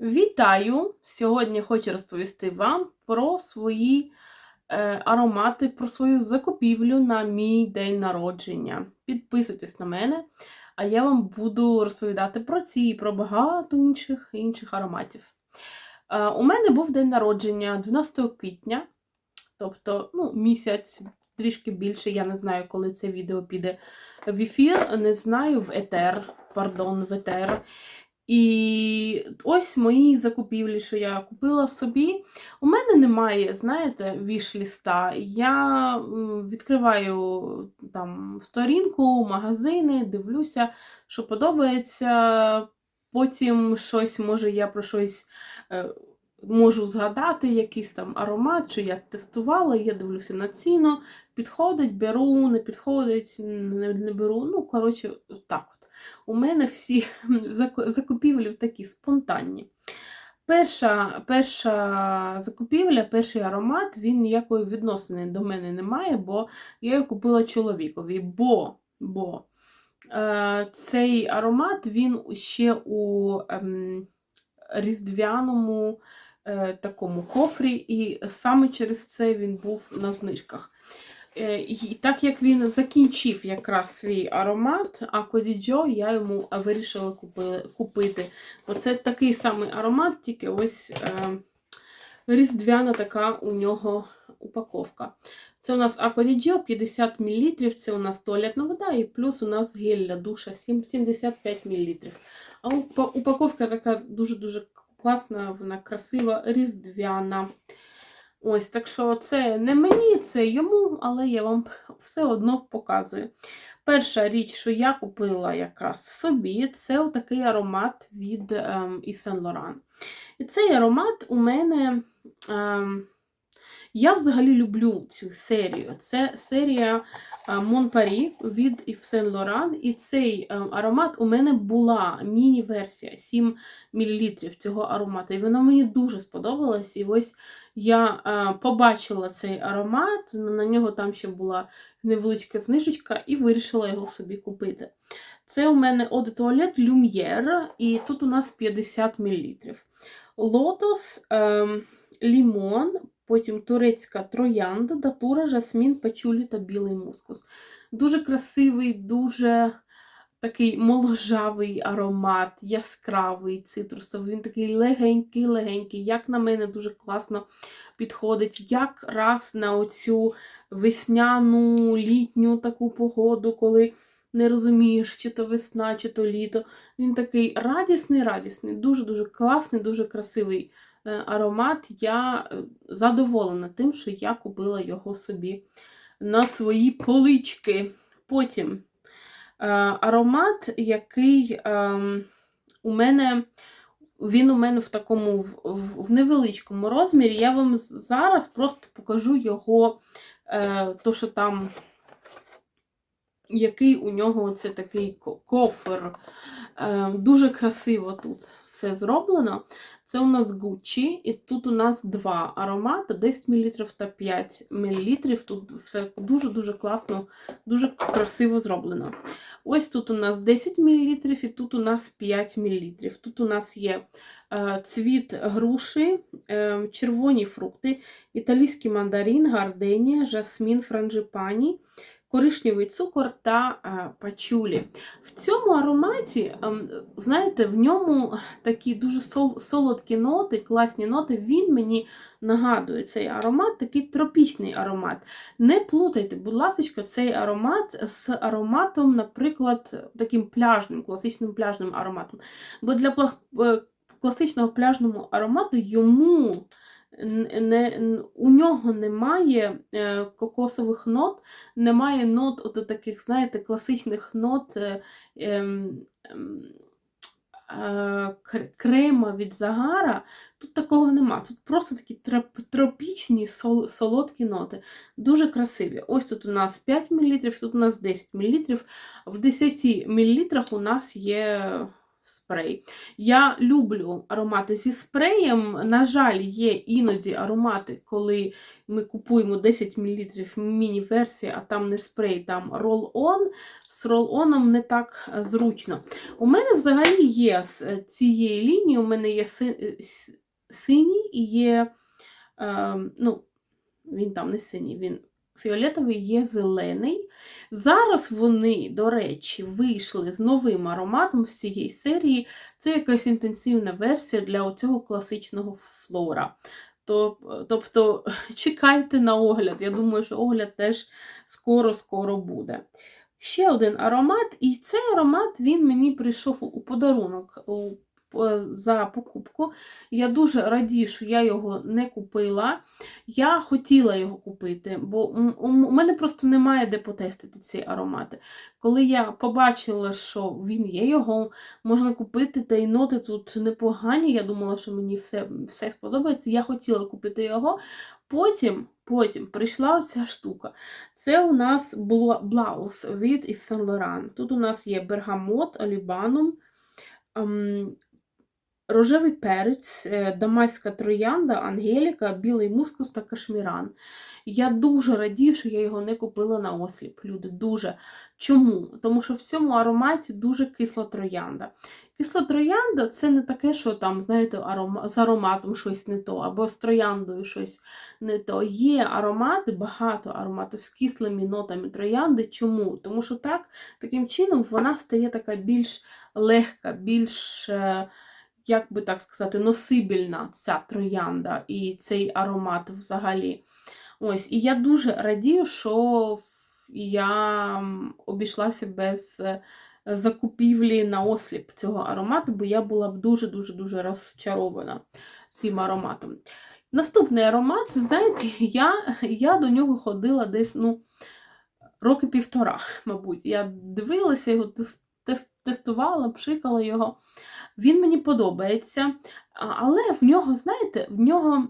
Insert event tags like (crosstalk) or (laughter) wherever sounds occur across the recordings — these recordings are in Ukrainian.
Вітаю! Сьогодні хочу розповісти вам про свої е, аромати, про свою закупівлю на мій день народження. Підписуйтесь на мене, а я вам буду розповідати про ці і про багато інших інших ароматів. Е, у мене був день народження 12 квітня, тобто ну, місяць трішки більше. Я не знаю, коли це відео піде в ефір, не знаю в етер, пардон, в етер. І ось мої закупівлі, що я купила собі. У мене немає, знаєте, віш-ліста. Я відкриваю там сторінку, магазини, дивлюся, що подобається. Потім щось, може, я про щось е, можу згадати, якийсь там аромат, що я тестувала, я дивлюся на ціну, підходить, беру, не підходить, не, беру. Ну, коротше, так. У мене всі (laughs) закупівлі такі спонтанні. Перша, перша закупівля, перший аромат, він ніякої відносини до мене не має, бо я його купила чоловікові. Бо, бо е, цей аромат він ще у ем, різдвяному е, такому кофрі, і саме через це він був на знижках. Е, І так як він закінчив якраз свій аромат, Акодіджо, я йому вирішила купи- купити. Оце такий самий аромат, тільки ось е, різдвяна така у нього упаковка. Це у нас Акодіджо 50 мл, це у нас туалетна вода, і плюс у нас гель для душа 75 мл. А упаковка така дуже-дуже класна, вона красива, різдвяна. Ось, так що це не мені, це йому, але я вам все одно показую. Перша річ, що я купила якраз собі, це отакий аромат від ем, Yves Saint Laurent. І цей аромат у мене. Ем, я взагалі люблю цю серію. Це серія Mon Paris від Yves Saint Laurent. І цей ем, аромат у мене була міні-версія 7 мл цього аромату. І вона мені дуже сподобалась. І ось я е, побачила цей аромат, на нього там ще була невеличка знижечка, і вирішила його собі купити. Це у мене Eau Toilette Lumière, і тут у нас 50 мл. Лотос, ем, лімон, потім турецька троянда, датура, жасмін, пачулі та білий мускус. Дуже красивий, дуже такий моложавий аромат, яскравий цитрусовий. Він такий легенький-легенький. Як на мене, дуже класно підходить. Якраз на оцю весняну, літню таку погоду, коли не розумієш, чи то весна, чи то літо. Він такий радісний, радісний, дуже-дуже класний, дуже красивий е, аромат. Я е, задоволена тим, що я купила його собі на свої полички. Потім аромат, який ем, у мене. Він у мене в такому в, невеличкому розмірі. Я вам зараз просто покажу його, е, то, що там, який у нього це такий ко- кофер. Е, дуже красиво тут все зроблено. Це у нас Gucci, і тут у нас два аромати: 10 мл та 5 мл. Тут все дуже-дуже класно, дуже красиво зроблено. Ось тут у нас 10 мл, і тут у нас 5 мл. Тут у нас є е, цвіт груші, е, червоні фрукти, італійський мандарин, гарденія, жасмін, франджипані, коричневий цукор та е, пачулі. В цьому ароматі, ем, знаєте, в ньому такі дуже солодкі ноти, класні ноти. Він мені нагадує цей аромат, такий тропічний аромат. Не плутайте, будь ласка, цей аромат з ароматом, наприклад, таким пляжним, класичним пляжним ароматом. Бо для е, класичного пляжного аромату йому не, у нього немає е, кокосових нот, немає нот, от таких, знаєте, класичних нот е, ем, ем, е, крема від загара. Тут такого нема. Тут просто такі троп- тропічні сол- солодкі ноти. Дуже красиві. Ось тут у нас 5 мл, тут у нас 10 мл. В 10 мл у нас є спрей. Я люблю аромати зі спреєм. На жаль, є іноді аромати, коли ми купуємо 10 мл міні-версії, а там не спрей, там рол-он. З рол-оном не так е, зручно. У мене взагалі є з е, цієї лінії, у мене є е, синій і є. Е, ну, він там не синій, він фіолетовий, є зелений. Зараз вони, до речі, вийшли з новим ароматом з цієї серії. Це якась інтенсивна версія для цього класичного флора. Тобто (laughs) чекайте на огляд. Я думаю, що огляд теж скоро-скоро буде. Ще один аромат, і цей аромат він мені прийшов у подарунок за покупку. Я дуже радію, що я його не купила. Я хотіла його купити, бо у мене просто немає де потестити ці аромати. Коли я побачила, що він є, його можна купити, та й ноти тут непогані. Я думала, що мені все, все сподобається. Я хотіла купити його. Потім, потім прийшла оця штука. Це у нас блаус від Yves Saint Laurent. Тут у нас є бергамот, олібанум, ем, рожевий перець, е, дамаська троянда, ангеліка, білий мускус та кашміран. Я дуже радію, що я його не купила на осліп. Люди, дуже. Чому? Тому що в цьому ароматі дуже кисла троянда. Кисла троянда це не таке, що там, знаєте, арома... з ароматом щось не то, або з трояндою щось не то. Є аромати, багато ароматів з кислими нотами троянди. Чому? Тому що так, таким чином вона стає така більш легка, більш. е, як би так сказати, носибельна ця троянда і цей аромат взагалі. Ось, і я дуже радію, що я обійшлася без е, закупівлі на осліп цього аромату, бо я була б дуже-дуже-дуже розчарована цим ароматом. Наступний аромат, знаєте, я, я до нього ходила десь ну, роки півтора, мабуть. Я дивилася його, тестувала, пшикала його. Він мені подобається, але в нього, знаєте, в нього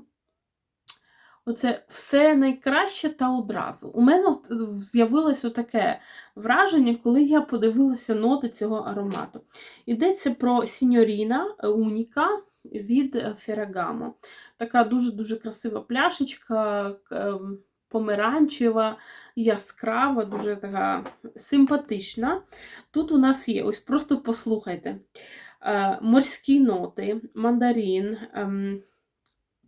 оце все найкраще та одразу. У мене от з'явилося таке враження, коли я подивилася ноти цього аромату. Йдеться про Сіньоріна Уніка від Ferragamo. Така дуже-дуже красива пляшечка, ем, помаранчева, яскрава, дуже така симпатична. Тут у нас є, ось просто послухайте. Е, Морські ноти, мандарин, ем,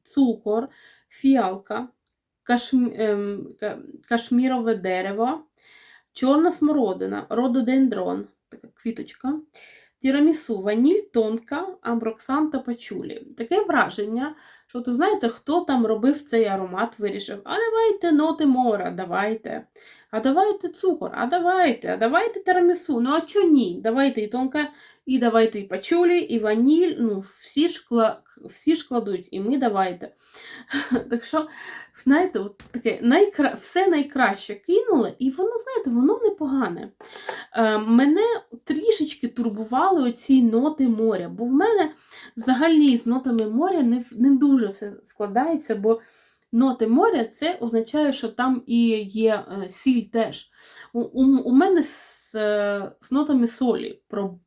цукор, фіалка, ем, ка- кашмірове дерево, чорна смородина, рододендрон, така квіточка, тірамісу, ваніль, тонка, амброксан та пачулі. Таке враження, що то знаєте, хто там робив цей аромат, вирішив, а давайте ноти мора, давайте. А давайте цукор, а давайте, а давайте тирамісу. Ну а чо ні? Давайте і тонка, і давайте і пачулі, і ваніль. Ну, всі ж, кла... всі ж кладуть, і ми давайте. (laughs) Так що, знаєте, от таке найкра... все найкраще кинули, і воно, знаєте, воно непогане. Е, мене трішечки турбували оці ноти моря, бо в мене взагалі з нотами моря не, не дуже все складається, бо ноти моря це означає, що там і є е, сіль теж. У, у, у мене з, е, з нотами солі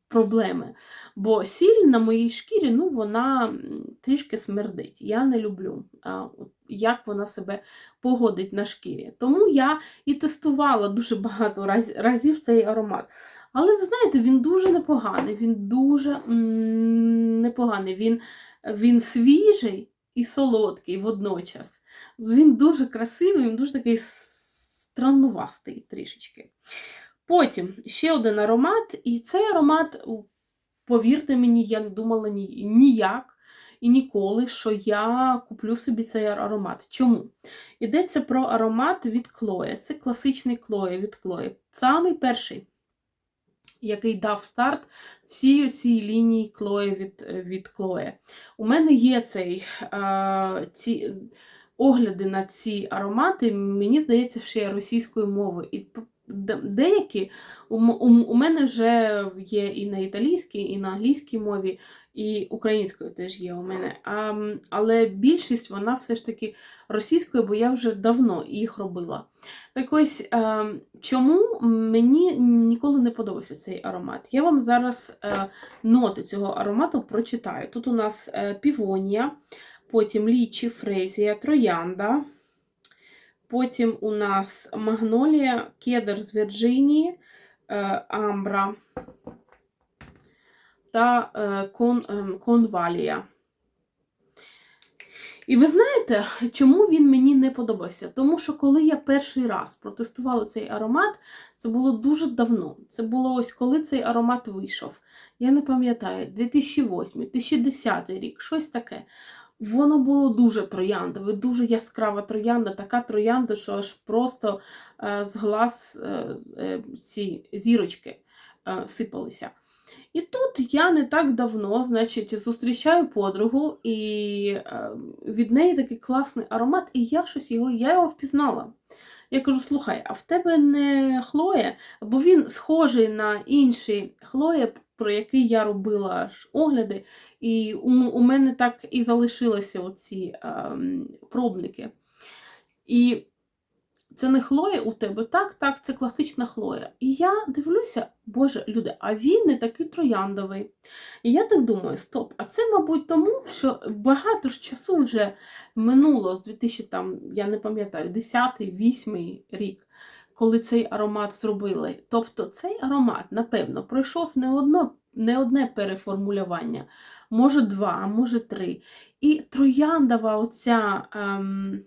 проблеми. Бо сіль на моїй шкірі, ну, вона трішки смердить. Я не люблю, як вона себе погодить на шкірі. Тому я і тестувала дуже багато раз, разів цей аромат. Але ви знаєте, він дуже непоганий, він дуже м, непоганий. Він, він свіжий і солодкий водночас. Він дуже красивий, він дуже такий страннувастий трішечки. Потім ще один аромат, і цей аромат, повірте мені, я не думала ні, ніяк і ніколи, що я куплю собі цей аромат. Чому? Йдеться про аромат від Клоє. Це класичний Клоє від Клоє. Самий перший, який дав старт всій цій лінії Клоє від, від Клоє. У мене є цей, е, ці огляди на ці аромати, мені здається, ще російською мовою. І деякі у, мене вже є і на італійській, і на англійській мові. І українською теж є у мене. А, але більшість вона все ж таки російською, бо я вже давно їх робила. Так ось, е, чому мені ніколи не подобався цей аромат? Я вам зараз е, ноти цього аромату прочитаю. Тут у нас е, півонія, потім лічі, фрезія, троянда. Потім у нас магнолія, кедр з Вірджинії, амбра та е, кон, ем, конвалія. І ви знаєте, чому він мені не подобався? Тому що коли я перший раз протестувала цей аромат, це було дуже давно. Це було ось коли цей аромат вийшов. Я не пам'ятаю, 2008, 2010 рік, щось таке. Воно було дуже трояндове, дуже яскрава троянда, така троянда, що аж просто е, з глаз е, е, ці зірочки е, сипалися. І тут я не так давно, значить, зустрічаю подругу, і е, від неї такий класний аромат, і я щось його, я його впізнала. Я кажу: слухай, а в тебе не Хлоя? Бо він схожий на інший Хлоя, про який я робила огляди, і у, у мене так і залишилися оці ем, пробники. І це не Хлоя у тебе, так, так, це класична Хлоя. І я дивлюся, боже, люди, а він не такий трояндовий. І я так думаю, стоп, а це, мабуть, тому, що багато ж часу вже минуло з 2000, там, я не пам'ятаю, 10-8 рік, коли цей аромат зробили. Тобто цей аромат, напевно, пройшов не, одно, не одне переформулювання, може два, може три. І трояндова оця ем,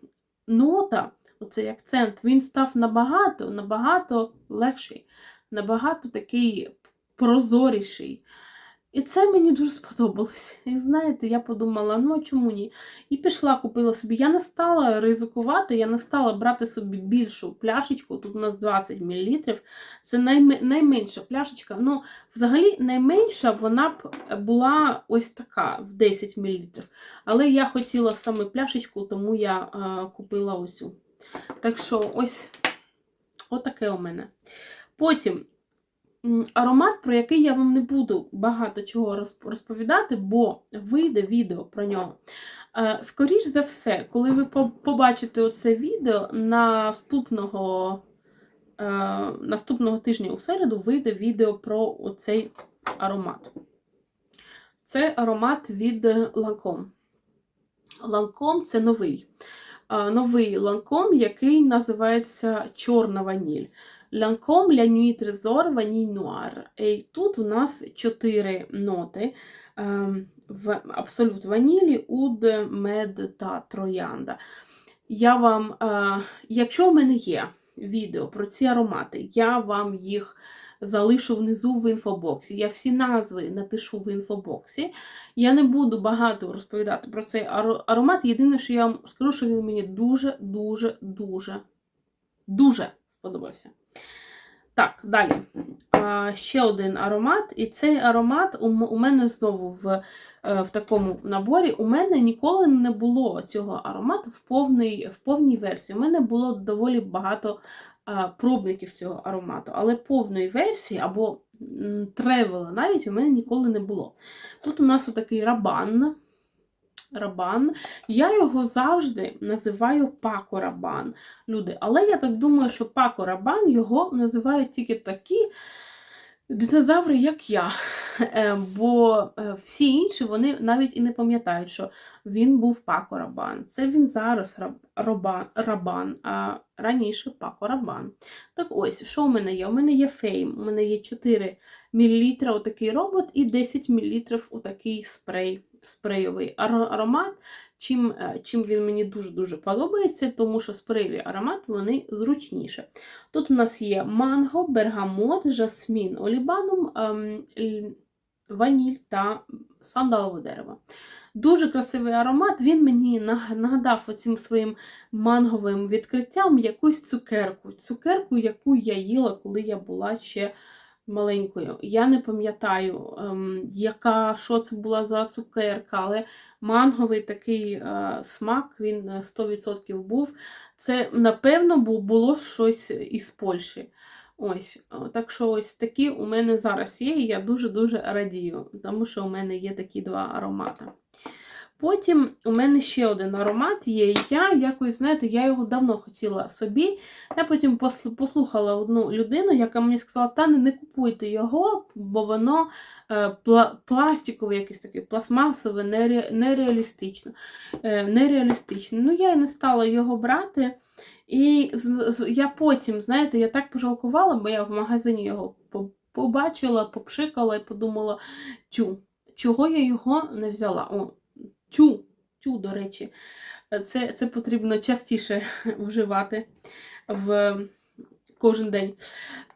нота оцей акцент, він став набагато, набагато легший, набагато такий прозоріший. І це мені дуже сподобалось. І знаєте, я подумала, ну а чому ні? І пішла, купила собі. Я не стала ризикувати, я не стала брати собі більшу пляшечку. Тут у нас 20 мл. Це найм... найменша пляшечка. Ну, взагалі, найменша вона б була ось така в 10 мл. Але я хотіла саме пляшечку, тому я е, купила ось цю. Так що, ось отаке у мене. Потім аромат, про який я вам не буду багато чого розповідати, бо вийде відео про нього. Е, Скоріше за все, коли ви побачите оце відео, наступного е, наступного тижня у середу вийде відео про оцей аромат. Це аромат від Lancome. Lancome – це новий новий ланком, який називається Чорна ваніль. Ланком Ля Nuit Trésor Ваніль Нуар. І тут у нас чотири ноти ем, в абсолют ванілі, уд, мед та троянда. Я вам, е, Якщо в мене є відео про ці аромати, я вам їх залишу внизу в інфобоксі. Я всі назви напишу в інфобоксі. Я не буду багато розповідати про цей аромат. Єдине, що я вам скажу, що він мені дуже-дуже, дуже, дуже сподобався. Так, далі. А, Ще один аромат. І цей аромат у, мене знову в е, в такому наборі. У мене ніколи не було цього аромату в повній в повній версії. У мене було доволі багато пробників цього аромату, але повної версії або тревела навіть у мене ніколи не було. Тут у нас отакий рабан. Рабан. Я його завжди називаю Пако Рабан. Люди. Але я так думаю, що Пако Рабан його називають тільки такі динозаври, як я. Е, бо е, всі інші вони навіть і не пам'ятають, що він був Пако Рабан. Це він зараз рабан, рабан а раніше Пако Рабан. Так ось, що у мене є? У мене є фейм, у мене є 4 мл отакий робот і 10 мл отакий спрей, спрейовий аромат. Чим е, чим він мені дуже-дуже подобається, тому що спреєві аромат вони зручніше. Тут у нас є манго, бергамот, жасмін, олібанум, ем, ваніль та сандалове дерево. Дуже красивий аромат, він мені нагадав оцим своїм манговим відкриттям якусь цукерку. Цукерку, яку я їла, коли я була ще маленькою. Я не пам'ятаю, ем, яка, що це була за цукерка, але манговий такий е, смак, він 100% був. Це, напевно, було щось із Польщі. Ось, так що ось такі у мене зараз є, і я дуже-дуже радію, тому що у мене є такі два аромати. Потім у мене ще один аромат є, я якось, знаєте, я його давно хотіла собі. Я потім послухала одну людину, яка мені сказала, та не, купуйте його, бо воно е, пла- пластикове, якесь таке, пластмасове, нере, нереалістично. Е, нереалістичне. Ну, я і не стала його брати. І я потім, знаєте, я так пожалкувала, бо я в магазині його побачила, попшикала і подумала, тю, чого я його не взяла? О, тю, тю, до речі, це, це потрібно частіше (laughs) вживати в кожен день.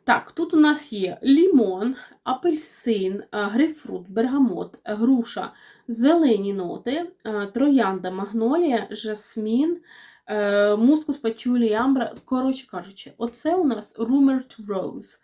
Так, тут у нас є лімон, апельсин, а, грейпфрут, бергамот, груша, зелені ноти, троянда, магнолія, жасмін, е, мускус, пачулі, амбра. Коротше кажучи, оце у нас rumored rose.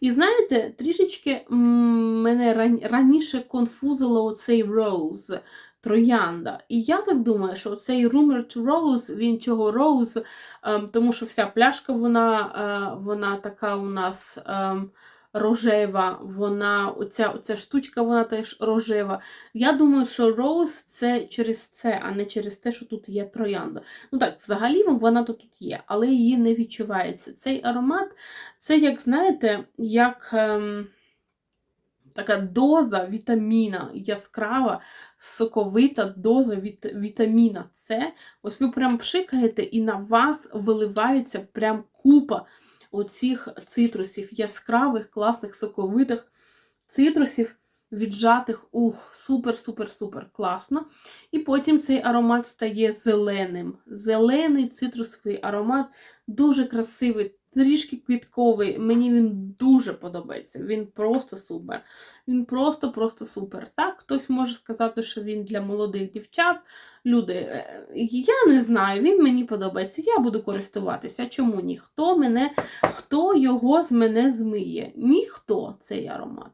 І знаєте, трішечки мене раніше конфузило оцей rose, троянда. І я так думаю, що цей rumored rose, він чого rose, ем, тому що вся пляшка, вона, е, вона така у нас. ем, Рожева, вона, оця, оця штучка, вона теж рожева. Я думаю, що роуз це через це, а не через те, що тут є троянда. Ну так, взагалі вона то тут є, але її не відчувається. Цей аромат, це, як знаєте, як ем, така доза вітаміна яскрава, соковита доза віт, вітаміна С. Ось ви прям пшикаєте, і на вас виливається прям купа оцих цитрусів, яскравих, класних, соковитих цитрусів. Віджатих, ух, супер-супер-супер класно. І потім цей аромат стає зеленим. Зелений цитрусовий аромат, дуже красивий, трішки квітковий. Мені він дуже подобається. Він просто супер. Він просто-просто супер. Так, хтось може сказати, що він для молодих дівчат. Люди, е, я не знаю, він мені подобається. Я буду користуватися. Чому ні? Хто мене, хто його з мене змиє? Ніхто цей аромат.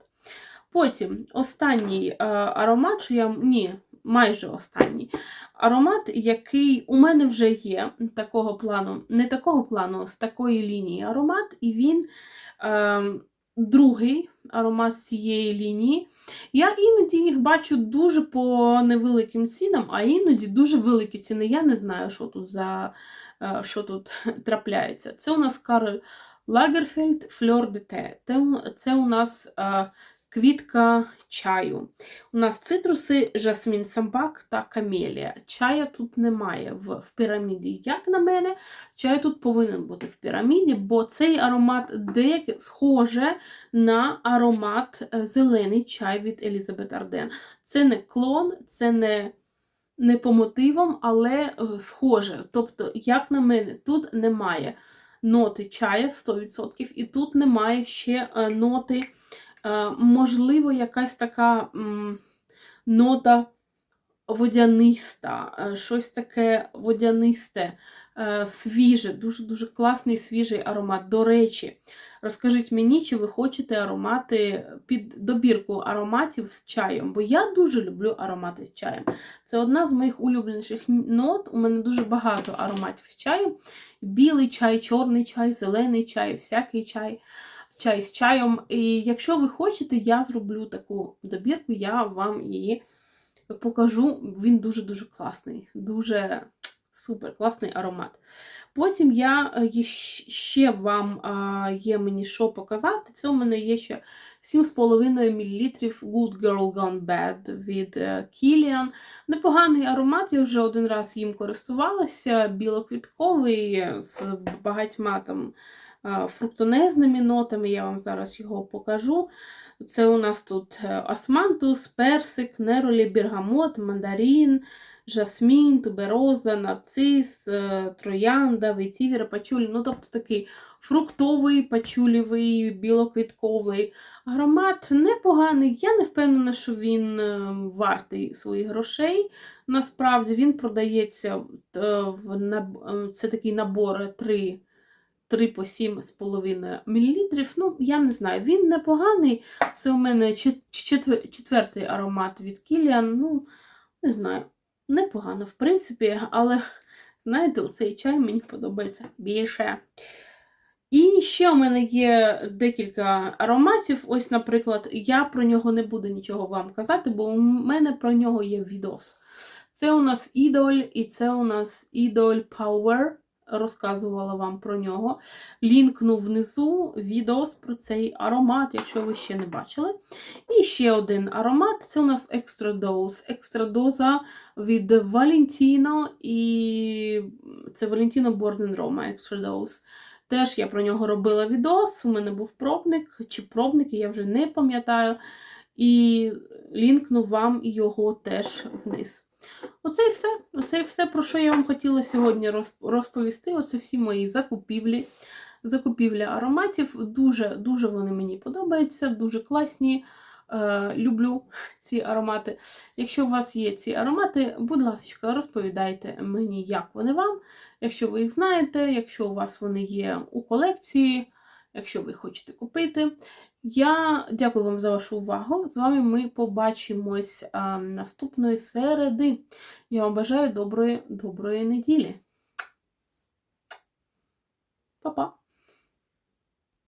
Потім останній е, аромат, що я ні, майже останній аромат, який у мене вже є такого плану, не такого плану, з такої лінії аромат, і він е, другий аромат цієї лінії. Я іноді їх бачу дуже по невеликим цінам, а іноді дуже великі ціни. Я не знаю, що тут за е, що тут (laughs) трапляється. Це у нас Карл Лагерфельд Фльор де Те. Це у нас. Е, Квітка чаю. У нас цитруси, жасмін самбак та камелія. Чая тут немає в, в піраміді. Як на мене, чай тут повинен бути в піраміді, бо цей аромат деякий схоже на аромат е, зелений чай від Елізабет Арден. Це не клон, це не, не по мотивам, але е, схоже. Тобто, як на мене, тут немає ноти чая 100%, і тут немає ще е, ноти. Е, можливо, якась така нота водяниста, е, щось таке водянисте, е, свіже, дуже-дуже класний свіжий аромат. До речі, розкажіть мені, чи ви хочете аромати під добірку ароматів з чаєм, бо я дуже люблю аромати з чаєм. Це одна з моїх улюбленіших нот. У мене дуже багато ароматів з чаю. Білий чай, чорний чай, зелений чай, всякий чай чай з чаєм. І якщо ви хочете, я зроблю таку добірку, я вам її покажу. Він дуже-дуже класний, дуже супер класний аромат. Потім я е, ще вам є мені що показати. Це у мене є ще 7,5 мл Good Girl Gone Bad від е, Kilian. Непоганий аромат, я вже один раз їм користувалася, білоквітковий з багатьма там фруктонезними нотами, я вам зараз його покажу. Це у нас тут османтус, персик, неролі, бергамот, мандарин, жасмін, тубероза, нарцис, е, троянда, ветівіра, пачулі. Ну, тобто такий фруктовий, пачулєвий, білоквітковий аромат непоганий. Я не впевнена, що він е, вартий своїх грошей. Насправді він продається е, в це такий набор 3 3 по 7,5 мл. Ну, я не знаю, він непоганий. Це у мене четвертий аромат від Кіліан. Ну, не знаю, непогано, в принципі, але, знаєте, у цей чай мені подобається більше. І ще у мене є декілька ароматів. Ось, наприклад, я про нього не буду нічого вам казати, бо у мене про нього є відос. Це у нас ідоль, і це у нас ідоль Power. Розказувала вам про нього. Лінкну внизу відос про цей аромат, якщо ви ще не бачили. І ще один аромат це у нас Extra Dose. Екстра доза від Valentino і це Born Roma Extra Dose. Теж я про нього робила відос. У мене був пробник чи пробник, я вже не пам'ятаю. І лінкну вам його теж вниз. Оце і все. Оце і все, про що я вам хотіла сьогодні розповісти. Оце всі мої закупівлі. Закупівля ароматів. Дуже дуже вони мені подобаються, дуже класні. Е, люблю (laughs) ці аромати. Якщо у вас є ці аромати, будь ласка, розповідайте мені, як вони вам. Якщо ви їх знаєте, якщо у вас вони є у колекції, якщо ви хочете купити. Я дякую вам за вашу увагу. З вами ми побачимось наступної середи. Я вам бажаю доброї, доброї неділі. Па-па!